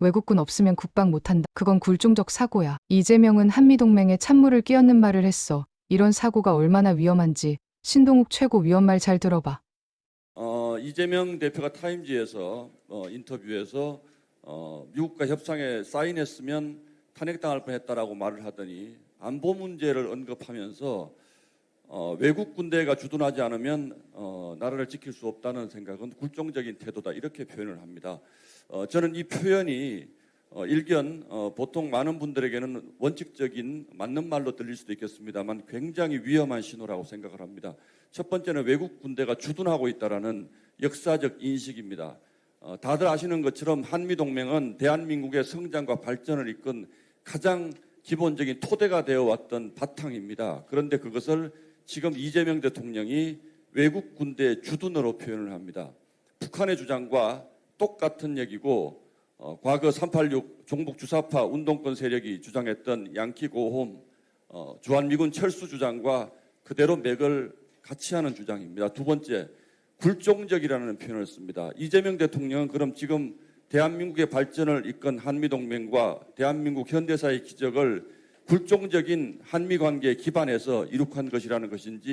외국군 없으면 국방 못한다. 그건 굴종적 사고야. 이재명은 한미동맹에 찬물을 끼얹는 말을 했어. 이런 사고가 얼마나 위험한지 신동욱 최고 위원 말 잘 들어봐. 어, 이재명 대표가 타임지에서 어, 인터뷰에서 어, 미국과 협상에 사인했으면 탄핵당할 뻔했다라고 말을 하더니 안보 문제를 언급하면서 어, 외국 군대가 주둔하지 않으면 어, 나라를 지킬 수 없다는 생각은 굴종적인 태도다 이렇게 표현을 합니다. 어, 저는 이 표현이 어, 일견 어, 보통 많은 분들에게는 원칙적인 맞는 말로 들릴 수도 있겠습니다만 굉장히 위험한 신호라고 생각을 합니다. 첫 번째는 외국 군대가 주둔하고 있다라는 역사적 인식입니다. 어, 다들 아시는 것처럼 한미 동맹은 대한민국의 성장과 발전을 이끈 가장 기본적인 토대가 되어 왔던 바탕입니다. 그런데 그것을 지금 이재명 대통령이 외국 군대 주둔으로 표현을 합니다. 북한의 주장과 똑같은 얘기고 어, 과거 386 종북 주사파 운동권 세력이 주장했던 양키 고홈 어, 주한미군 철수 주장과 그대로 맥을 같이 하는 주장입니다. 두 번째, 굴종적이라는 표현을 씁니다. 이재명 대통령은 그럼 지금 대한민국의 발전을 이끈 한미동맹과 대한민국 현대사의 기적을 굴종적인 한미 관계에 기반해서 이룩한 것이라는 것인지